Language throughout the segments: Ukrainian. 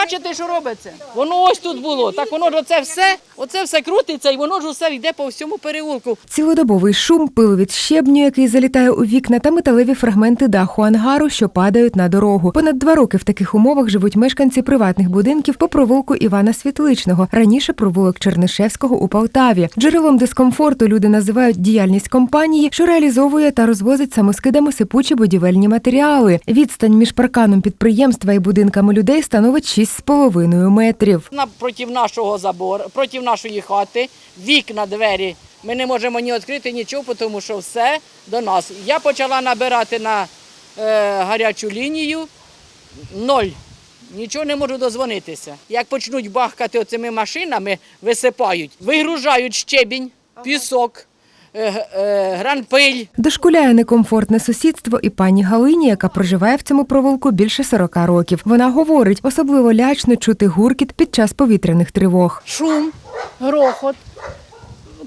бачите, що робиться? Воно ось тут було. Так воно ж оце все, оце все крутиться і воно ж усе йде по всьому переулку. Цілодобовий шум, пил від щебню, який залітає у вікна, та металеві фрагменти даху ангару, що падають на дорогу. Понад два роки в таких умовах живуть мешканці приватних будинків по провулку Івана Світличного, раніше провулок Чернишевського у Полтаві. Джерелом дискомфорту люди називають діяльність компанії, що реалізовує та розвозить самоскидами сипучі будівельні матеріали. Відстань між парканом підприємства і будинками людей становить 6,5 метрів. Напроти нашого забору, проти нашої хати, вікна, двері. Ми не можемо ні відкрити нічого, тому що все до нас. Я почала набирати на е, гарячу лінію ноль. Нічого не можу дозвонитися. Як почнуть бахкати оцими машинами, висипають, вигружають щебінь, пісок, гранпиль. Дошкуляє некомфортне сусідство і пані Галині, яка проживає в цьому провулку більше 40 років. Вона говорить, особливо лячно чути гуркіт під час повітряних тривог. шум, грохот.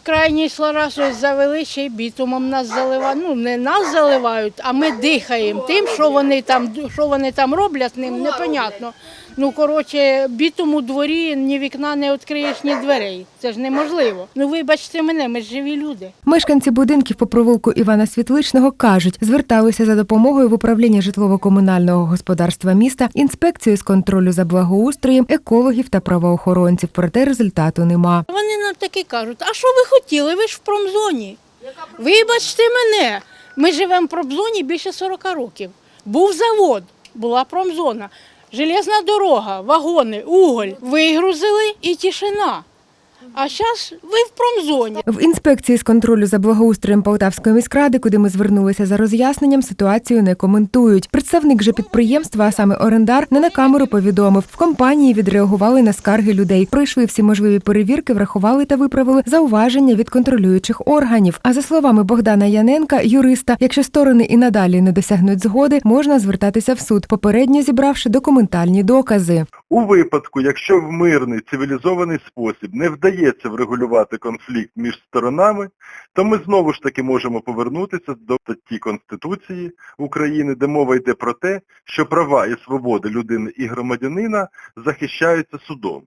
Крайній раз ось завели ще й бітумом нас заливають. Ну, не нас заливають, а ми дихаємо тим, що вони там, що вони там роблять ним, непонятно. Ну, коротше, бітум у дворі ні вікна не відкриєш, ні дверей. Це ж неможливо. Ну, вибачте мене, ми ж живі люди. Мешканці будинків по провулку Івана Світличного кажуть, зверталися за допомогою в управління житлово-комунального господарства міста, інспекцію з контролю за благоустроєм, екологів та правоохоронців. Проте результату нема. Вони нам таки кажуть, а що ви хотіли? Ви ж в промзоні. Вибачте мене, ми живемо в промзоні більше 40 років. Був завод, була промзона, железна дорога, вагони, уголь. Вигрузили і тишина. А зараз ви в промзоні. В інспекції з контролю за благоустроєм Полтавської міськради, куди ми звернулися за роз'ясненням, ситуацію не коментують. Представник же підприємства, а саме орендар, не на камеру повідомив. В компанії відреагували на скарги людей. Пройшли всі можливі перевірки, врахували та виправили зауваження від контролюючих органів. А за словами Богдана Яненка, юриста, якщо сторони і надалі не досягнуть згоди, можна звертатися в суд, попередньо зібравши документальні докази. У випадку, якщо в мирний цивілізований спосіб не вдається врегулювати конфлікт між сторонами, то ми знову ж таки можемо повернутися до статті Конституції України, де мова йде про те, що права і свободи людини і громадянина захищаються судом.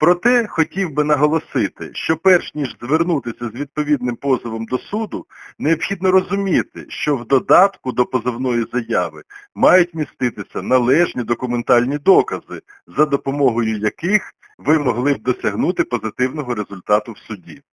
Проте хотів би наголосити, що перш ніж звернутися з відповідним позовом до суду, необхідно розуміти, що в додатку до позовної заяви мають міститися належні документальні докази, за допомогою яких ви могли б досягнути позитивного результату в суді.